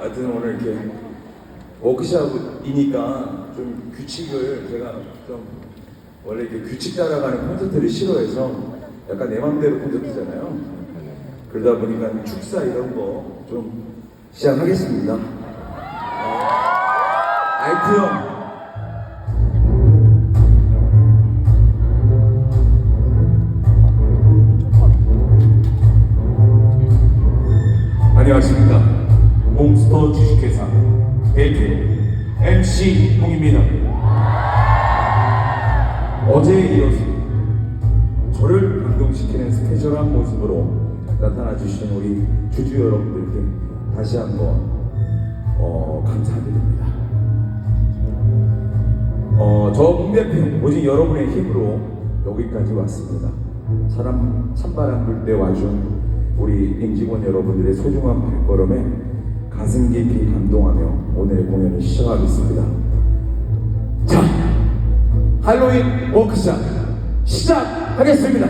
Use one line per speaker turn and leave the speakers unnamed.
하여튼 오늘 이렇게 워크샵이니까 좀 규칙을 제가 좀 원래 이렇게 규칙 따라가는 콘서트를 싫어해서 약간 내 맘대로 콘서트잖아요. 그러다 보니까 축사 이런 거 좀 시작하겠습니다. 어, 알프 형.
안녕하십니까. 몽스터 주식회사 대표 MC 홍입니다.
어제에 이어서 저를 감동시키는 스페셜한 모습으로 나타나 주신 우리 주주 여러분들께 다시 한번 어, 감사드립니다. 어, 저문 대표 오직 여러분의 힘으로 여기까지 왔습니다. 사람 찬바람 불 때 와준 우리 임직원 여러분들의 소중한 발걸음에 가슴 깊이 감동하며 오늘의 공연을 시작하겠습니다. 자, 할로윈 워크샵 시작하겠습니다.